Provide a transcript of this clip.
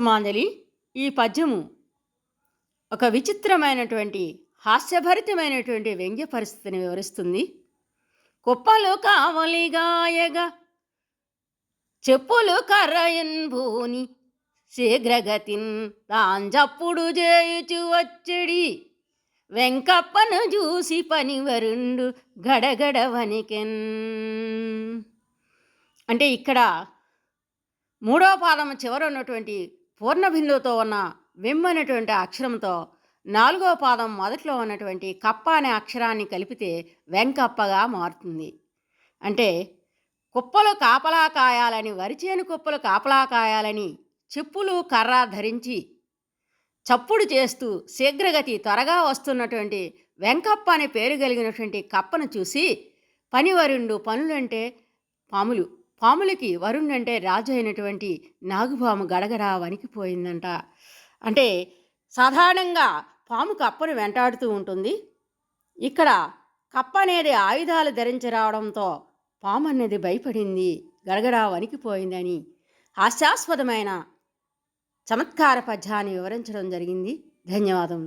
మాంజలి ఈ పద్యము ఒక విచిత్రమైనటువంటి హాస్యభరితమైనటువంటి వ్యంగ్య పరిస్థితిని వివరిస్తుంది. కుప్పలు కావలిగాయగా చెప్పులు కర్రయన్ భూని శీఘ్రగతిన్ తాంజప్పుడు చేయుచు వచ్చడి వెంకప్పను చూసి పనివరుండు గడగడ వనికెన్ అంటే ఇక్కడ మూడో పాదము చివర ఉన్నటువంటి పూర్ణబిందువుతో ఉన్న విమ్ అనేటువంటి అక్షరంతో నాలుగో పాదం మొదట్లో ఉన్నటువంటి కప్ప అనే అక్షరాన్ని కలిపితే వెంకప్పగా మారుతుంది. అంటే కుప్పలు కాపలా కాయాలని వరిచేను కుప్పలు కాపలా కాయాలని చెప్పులు కర్ర ధరించి చప్పుడు చేస్తూ శీఘ్రగతి త్వరగా వస్తున్నటువంటి వెంకప్ప అనే పేరు కలిగినటువంటి కప్పను చూసి పనివరుండు పనులంటే పాములు. పాములకి వరుణ్ అంటే రాజు అయినటువంటి నాగుపాము గడగడ వణికిపోయిందంట అంటే సాధారణంగా పాము కప్పను వెంటాడుతూ ఉంటుంది. ఇక్కడ కప్ప అనేది ఆయుధాలు ధరించి రావడంతో పాము అనేది భయపడింది గడగడా వణికిపోయిందని హాస్యాస్పదమైన చమత్కార పద్యాన్ని వివరించడం జరిగింది. ధన్యవాదం